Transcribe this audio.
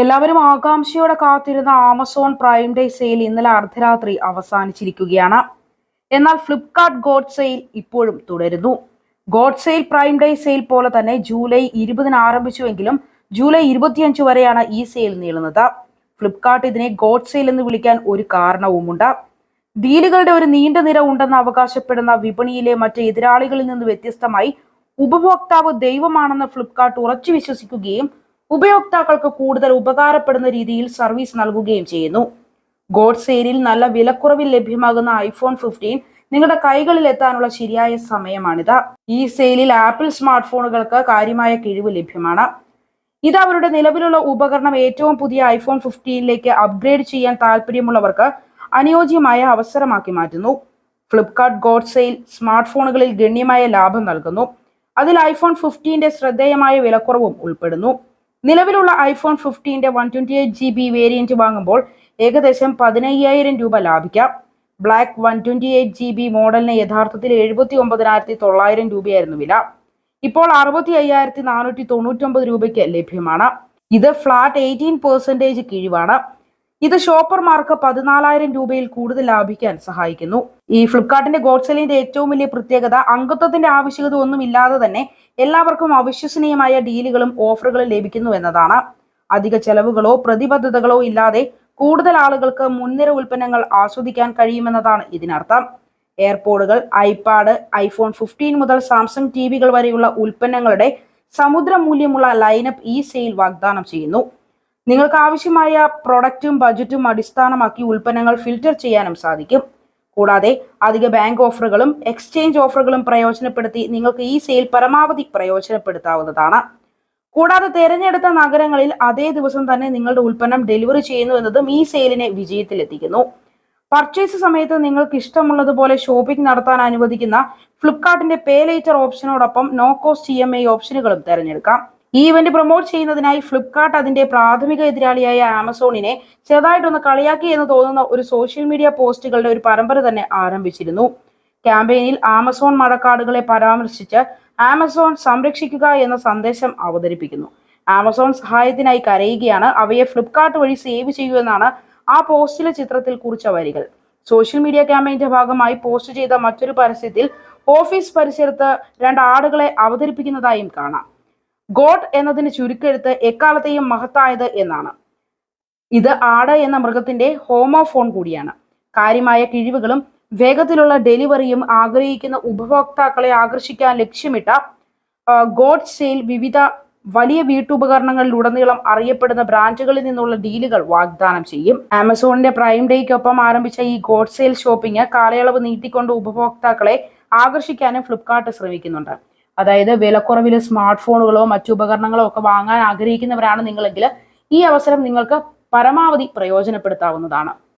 എല്ലാവരും ആകാംക്ഷയോടെ കാത്തിരുന്ന ആമസോൺ പ്രൈം ഡേ സെയിൽ ഇന്നലെ അർദ്ധരാത്രി അവസാനിച്ചിരിക്കുകയാണ്. എന്നാൽ ഫ്ലിപ്കാർട്ട് ഗോഡ് സെയിൽ ഇപ്പോഴും തുടരുന്നു. Goat sale prime day sale പോലെ തന്നെ ജൂലൈ ഇരുപതിന് ആരംഭിച്ചുവെങ്കിലും ജൂലൈ ഇരുപത്തിയഞ്ച് വരെയാണ് ഈ സെയിൽ നീളുന്നത്. ഫ്ലിപ്കാർട്ട് ഇതിനെ ഗോഡ് സെയിൽ എന്ന് വിളിക്കാൻ ഒരു കാരണവുമുണ്ട്. ഡീലുകളുടെ ഒരു നീണ്ട നിര ഉണ്ടെന്ന് അവകാശപ്പെടുന്ന വിപണിയിലെ മറ്റ് എതിരാളികളിൽ നിന്ന് വ്യത്യസ്തമായി ഉപഭോക്താവ് ദൈവമാണെന്ന് ഫ്ലിപ്കാർട്ട് ഉറച്ചു വിശ്വസിക്കുകയും ഉപയോക്താക്കൾക്ക് കൂടുതൽ ഉപകാരപ്പെടുന്ന രീതിയിൽ സർവീസ് നൽകുകയും ചെയ്യുന്നു. ഗോഡ് സെയിലിൽ നല്ല വിലക്കുറവിൽ ലഭ്യമാകുന്ന ഐഫോൺ ഫിഫ്റ്റീൻ നിങ്ങളുടെ കൈകളിൽ എത്താനുള്ള ശരിയായ സമയമാണിത്. ഈ സെയിലിൽ ആപ്പിൾ സ്മാർട്ട് ഫോണുകൾക്ക് കാര്യമായ കിഴിവ് ലഭ്യമാണ്. ഇത് അവരുടെ നിലവിലുള്ള ഉപകരണം ഏറ്റവും പുതിയ ഐഫോൺ ഫിഫ്റ്റീനിലേക്ക് അപ്ഗ്രേഡ് ചെയ്യാൻ താല്പര്യമുള്ളവർക്ക് അനുയോജ്യമായ അവസരമാക്കി മാറ്റുന്നു. ഫ്ലിപ്കാർട്ട് ഗോഡ് സെയിൽ സ്മാർട്ട് ഫോണുകളിൽ ഗണ്യമായ ലാഭം നൽകുന്നു. അതിൽ ഐഫോൺ ഫിഫ്റ്റീന്റെ ശ്രദ്ധേയമായ വിലക്കുറവും ഉൾപ്പെടുന്നു. നിലവിലുള്ള iPhone ഫിഫ്റ്റീന്റെ one twenty eight G B variant വാങ്ങുമ്പോൾ ഏകദേശം പതിനയ്യായിരം രൂപ ലാഭിക്കാം. Black one twenty eight G B മോഡലിന് യഥാർത്ഥത്തിൽ എഴുപത്തി ഒമ്പതിനായിരത്തി തൊള്ളായിരം രൂപയായിരുന്നു വില. ഇപ്പോൾ അറുപത്തി അയ്യായിരത്തി നാനൂറ്റി തൊണ്ണൂറ്റൊമ്പത് രൂപയ്ക്ക് ലഭ്യമാണ്. ഇത് ഫ്ലാറ്റ് എയ്റ്റീൻ പെർസെന്റേജ് കിഴിവാണ്. ഇത് ഷോപ്പർമാർക്ക് പതിനാലായിരം രൂപയിൽ കൂടുതൽ ലാഭിക്കാൻ സഹായിക്കുന്നു. ഈ ഫ്ലിപ്കാർട്ടിന്റെ ഗോഡ്സെല്ലിന്റെ ഏറ്റവും വലിയ പ്രത്യേകത അംഗത്വത്തിന്റെ ആവശ്യകത ഒന്നും ഇല്ലാതെ തന്നെ എല്ലാവർക്കും അവിശ്വസനീയമായ ഡീലുകളും ഓഫറുകളും ലഭിക്കുന്നു എന്നതാണ്. അധിക ചെലവുകളോ പ്രതിബദ്ധതകളോ ഇല്ലാതെ കൂടുതൽ ആളുകൾക്ക് മുൻനിര ഉൽപ്പന്നങ്ങൾ ആസ്വദിക്കാൻ കഴിയുമെന്നതാണ് ഇതിനർത്ഥം. എയർപോഡുകൾ ഐപാഡ് ഐഫോൺ ഫിഫ്റ്റീൻ മുതൽ സാംസങ് ടി വരെയുള്ള ഉൽപ്പന്നങ്ങളുടെ സമുദ്ര മൂല്യമുള്ള ലൈനപ്പ് ഈ സെയിൽ വാഗ്ദാനം ചെയ്യുന്നു. നിങ്ങൾക്ക് ആവശ്യമായ പ്രൊഡക്റ്റും ബജറ്റും അടിസ്ഥാനമാക്കി ഉൽപ്പന്നങ്ങൾ ഫിൽറ്റർ ചെയ്യാനും സാധിക്കും. കൂടാതെ അധിക ബാങ്ക് ഓഫറുകളും എക്സ്ചേഞ്ച് ഓഫറുകളും പ്രയോജനപ്പെടുത്തി നിങ്ങൾക്ക് ഈ സെയിൽ പരമാവധി പ്രയോജനപ്പെടുത്താവുന്നതാണ്. കൂടാതെ തിരഞ്ഞെടുത്ത നഗരങ്ങളിൽ അതേ ദിവസം തന്നെ നിങ്ങളുടെ ഉൽപ്പന്നം ഡെലിവറി ചെയ്യുന്നു എന്നതും ഈ സെയിലിനെ വിജയത്തിലെത്തിക്കുന്നു. പർച്ചേസ് സമയത്ത് നിങ്ങൾക്ക് ഇഷ്ടമുള്ളതുപോലെ ഷോപ്പിംഗ് നടത്താൻ അനുവദിക്കുന്ന ഫ്ലിപ്കാർട്ടിന്റെ pay later ഓപ്ഷനോടൊപ്പം no cost E M I ഓപ്ഷനുകളും തിരഞ്ഞെടുക്കാം. ഈ ഇവന്റ് പ്രൊമോട്ട് ചെയ്യുന്നതിനായി ഫ്ലിപ്കാർട്ട് അതിന്റെ പ്രാഥമിക എതിരാളിയായ ആമസോണിനെ ചെറുതായിട്ടൊന്ന് കളിയാക്കി എന്ന് തോന്നുന്ന ഒരു സോഷ്യൽ മീഡിയ പോസ്റ്റുകളുടെ ഒരു പരമ്പര തന്നെ ആരംഭിച്ചിരുന്നു. ക്യാമ്പയിനിൽ ആമസോൺ മഴക്കാടുകളെ പരാമർശിച്ച് ആമസോൺ സംരക്ഷിക്കുക എന്ന സന്ദേശം അവതരിപ്പിക്കുന്നു. ആമസോൺ സഹായത്തിനായി കരയുകയാണ്. അവയെ ഫ്ലിപ്കാർട്ട് വഴി സേവ് ചെയ്യൂ എന്നാണ് ആ പോസ്റ്റിലെ ചിത്രത്തിൽ കുറിച്ച വരികൾ. സോഷ്യൽ മീഡിയ ക്യാമ്പയിന്റെ ഭാഗമായി പോസ്റ്റ് ചെയ്ത മറ്റൊരു പരസ്യത്തിൽ ഓഫീസ് പരിസരത്ത് രണ്ട് ആടുകളെ അവതരിപ്പിക്കുന്നതായും കാണാം. ഗോഡ് എന്നതിന് ചുരുക്കെഴുത്ത് എക്കാലത്തെയും മഹത്തായത് എന്നാണ്. ഇത് ആട് എന്ന മൃഗത്തിന്റെ ഹോമോഫോൺ കൂടിയാണ്. കാര്യമായ കിഴിവുകളും വേഗത്തിലുള്ള ഡെലിവറിയും ആഗ്രഹിക്കുന്ന ഉപഭോക്താക്കളെ ആകർഷിക്കാൻ ലക്ഷ്യമിട്ട ഗോഡ് സെയിൽ വിവിധ വലിയ വീട്ടുപകരണങ്ങളിലുടനീളം അറിയപ്പെടുന്ന ബ്രാൻഡുകളിൽ നിന്നുള്ള ഡീലുകൾ വാഗ്ദാനം ചെയ്യും. ആമസോണിന്റെ പ്രൈം ഡേക്കൊപ്പം ആരംഭിച്ച ഈ ഗോഡ് സെയിൽ ഷോപ്പിംഗ് കാലയളവ് നീട്ടിക്കൊണ്ട് ഉപഭോക്താക്കളെ ആകർഷിക്കാനും ഫ്ലിപ്കാർട്ട് ശ്രമിക്കുന്നുണ്ട്. അതായത് വിലക്കുറവിൽ സ്മാർട്ട് ഫോണുകളോ മറ്റു ഉപകരണങ്ങളോ ഒക്കെ വാങ്ങാൻ ആഗ്രഹിക്കുന്നവരാണ് നിങ്ങളെങ്കിൽ ഈ അവസരം നിങ്ങൾക്ക് പരമാവധി പ്രയോജനപ്പെടുത്താവുന്നതാണ്.